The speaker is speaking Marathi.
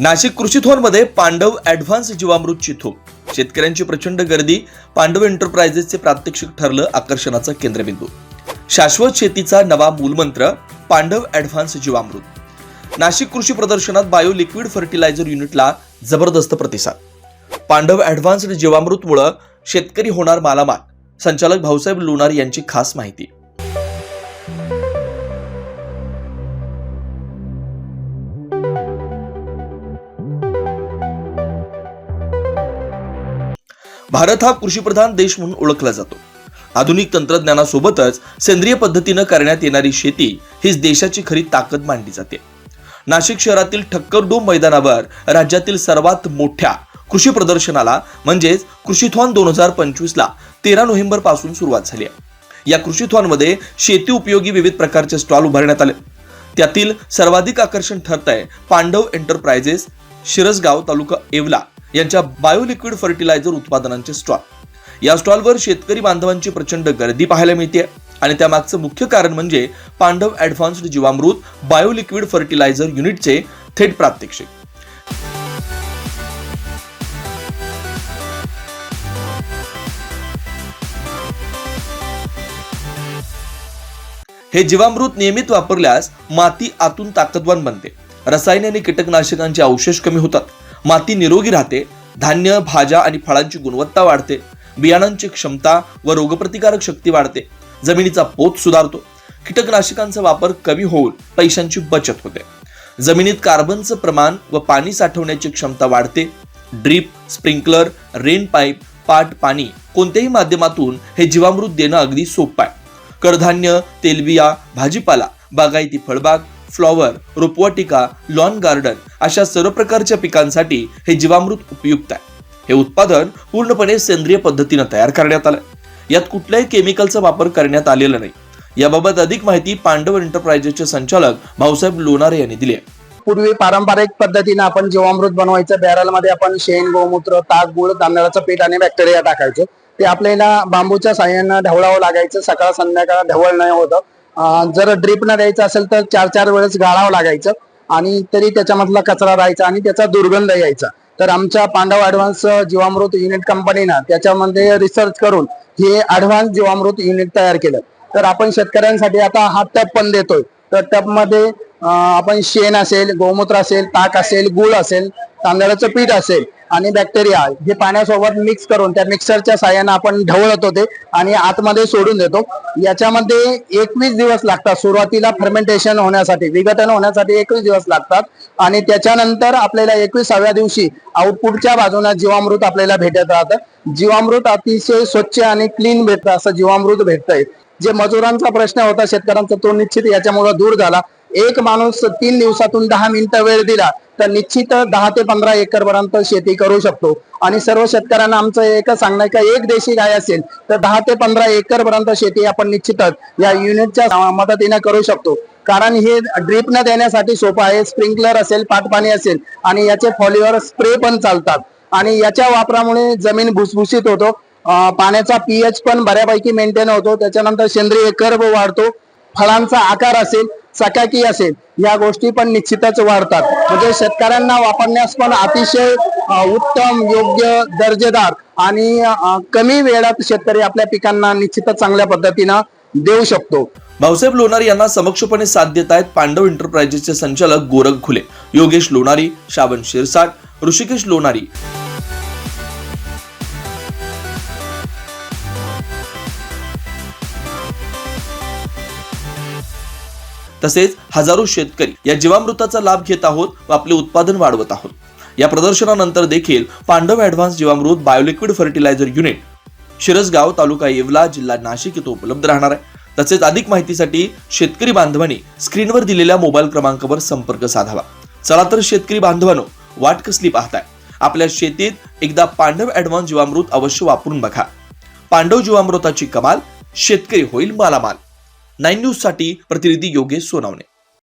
नाशिक कृषीथोनमध्ये पांडव ऍडव्हान्स जीवामृतची थोप शेतकऱ्यांची प्रचंड गर्दी पांडव एंटरप्राइजेसचे प्रात्यक्षिक ठरलं आकर्षणाचा केंद्रबिंदू. शाश्वत शेतीचा नवा मूलमंत्र पांडव ऍडव्हान्स जीवामृत. नाशिक कृषी प्रदर्शनात बायो लिक्विड फर्टिलायझर युनिटला जबरदस्त प्रतिसाद. पांडव ॲडव्हान्स्ड जीवामृतमुळं शेतकरी होणार मालामाल संचालक भाऊसाहेब लोणार यांची खास माहिती. भारत हा कृषीप्रधान देश म्हणून ओळखला जातो. आधुनिक तंत्रज्ञानासोबतच सेंद्रिय पद्धतीनं करण्यात येणारी शेती हीच देशाची खरी ताकद मानली जाते. नाशिक शहरातील ठक्करडोम मैदानावर राज्यातील सर्वात मोठ्या कृषी प्रदर्शनाला म्हणजेच कृषीथॉन दोन हजार पंचवीसला तेरा नोव्हेंबरपासून सुरुवात झाली आहे. या कृषीथॉनमध्ये शेती उपयोगी विविध प्रकारचे स्टॉल उभारण्यात आले. त्यातील सर्वाधिक आकर्षण ठरत आहे पांडव एंटरप्राइजेस शिरसगाव तालुका येवला यांच्या बायोलिक्विड फर्टिलायझर उत्पादनांचे स्टॉल. या स्टॉलवर शेतकरी बांधवांची प्रचंड गर्दी पाहायला मिळते आणि त्यामागचं मुख्य कारण म्हणजे पांडव ऍडव्हान्स्ड जीवामृत बायोलिक्विड फर्टिलायझर युनिटचे थेट प्रात्यक्षिक. हे जीवामृत नियमित वापरल्यास माती आतून ताकदवान बनते. रसायने आणि कीटकनाशकांचे अवशेष कमी होतात. माती निरोगी राहते धान्य भाज्या आणि फळांची गुणवत्ता वाढते बियाणांची क्षमता व रोगप्रतिकारक शक्ती वाढते जमिनीचा पोत सुधारतो कीटकनाशकांचा वापर कमी होऊन पैशांची बचत होते. जमिनीत कार्बनचं प्रमाण व पाणी साठवण्याची क्षमता वाढते ड्रीप स्प्रिंकलर रेन पाईप पाट पाणी कोणत्याही माध्यमातून हे जीवामृत देणं अगदी सोपं आहे. कडधान्य तेलबिया भाजीपाला बागायती फळबाग फ्लॉवर रोपवाटिका लॉन गार्डन अशा सर्व प्रकारच्या पिकांसाठी हे जीवामृत उपयुक्त आहे. हे उत्पादन पूर्णपणे सेंद्रिय पद्धतीनं तयार करण्यात आलं. यात कुठल्याही केमिकलचा वापर करण्यात आलेला नाही. याबाबत अधिक माहिती पांडव एंटरप्राइजेसचे संचालक भाऊसाहेब लोणारे यांनी दिली आहे. पूर्वी पारंपरिक पद्धतीने आपण जीवामृत बनवायचं बॅरलमध्ये आपण शेण गोमूत्र ताक गुळ तांदळाचं पीठ आणि बॅक्टेरिया टाकायचं. ते आपल्याला बांबूच्या साह्यानं ढवळावं लागायचं सकाळ संध्याकाळ ढवळ नाही होतं. जर ड्रीप न द्यायचं असेल तर चार चार वेळेस गाळावं लागायचं आणि तरी त्याच्यामधला कचरा राहायचा आणि त्याचा दुर्गंध यायचा. तर आमच्या पांडव ऍडव्हान्स जीवामृत युनिट कंपनीनं त्याच्यामध्ये रिसर्च करून हे ऍडव्हान्स जीवामृत युनिट तयार केलं. तर आपण शेतकऱ्यांसाठी आता हा टप पण देतोय. तर टपमध्ये आपण शेण असेल गोमूत्र असेल ताक असेल गुळ असेल तांदळाचं पीठ असेल आणि बॅक्टेरिया हे पाण्यासोबत मिक्स करून त्या मिक्सरच्या साह्यानं आपण ढवळतो ते आणि आतमध्ये सोडून देतो. याच्यामध्ये एकवीस दिवस लागतात. सुरुवातीला फर्मेंटेशन होण्यासाठी विघटन होण्यासाठी एकवीस दिवस लागतात. आणि त्याच्यानंतर आपल्याला एकविसाव्या दिवशी आउटपुटच्या बाजूने जीवामृत आपल्याला भेटत राहतं. जीवामृत अतिशय स्वच्छ आणि क्लीन भेटतं असं जीवामृत भेटतंय. जे मजुरांचा प्रश्न होता शेतकऱ्यांचा तो निश्चित याच्यामुळे दूर झाला. एक माणूस तीन दिवसातून दहा मिनिटं वेळ दिला तर निश्चित दहा ते पंधरा एकर पर्यंत शेती करू शकतो. आणि सर्व शेतकऱ्यांना आमचं एकच सांगणं आहे का एक देशी गाय असेल तर दहा ते पंधरा एकर पर्यंत शेती आपण निश्चितच या युनिटच्या मदतीने करू शकतो. कारण हे ड्रीप न देण्यासाठी सोपं आहे स्प्रिंकलर असेल पाटपाणी असेल आणि याचे फॉलीवर स्प्रे पण चालतात. आणि याच्या वापरामुळे जमीन भुसभुशीत होतो. पाण्याचा पीएच पण बऱ्यापैकी मेंटेन होतो. त्याच्यानंतर सेंद्रिय कर्ब वाढतो. फळांचा आकार असेल चकाकी असेल या गोष्टी पण निश्चितच वाढतात. म्हणजे शेतकऱ्यांना वापरण्यास पण अतिशय उत्तम योग्य दर्जेदार आणि कमी वेळात शेतकरी आपल्या पिकांना निश्चितच चांगल्या पद्धतीनं देऊ शकतो. भाऊसाहेब लोणारी यांना समक्षपणे साथ देत आहेत पांडव एंटरप्राइजेसचे संचालक गोरख खुले योगेश लोणारी श्रावण शिरसाट ऋषिकेश लोणारी. तसेच हजारो शेतकरी या जीवामृताचा लाभ घेत आहोत व आपले उत्पादन वाढवत आहोत. या प्रदर्शनानंतर देखील Pandav advance Jeevamrut bio liquid fertiliser unit Shirasgaon taluka Yeola जिल्हा नाशिक इथं उपलब्ध राहणार आहे. तसेच अधिक माहितीसाठी शेतकरी बांधवांनी स्क्रीनवर दिलेल्या मोबाईल क्रमांकावर संपर्क साधावा. चला तर शेतकरी बांधवांनो वाट कसली पाहताय? आपल्या शेतीत एकदा पांडव ऍडव्हान्स जीवामृत अवश्य वापरून बघा. पांडव जीवामृताची कमाल शेतकरी होईल मालामाल. नाईन न्यूजसाठी प्रतिनिधी योगेश सोनावणे.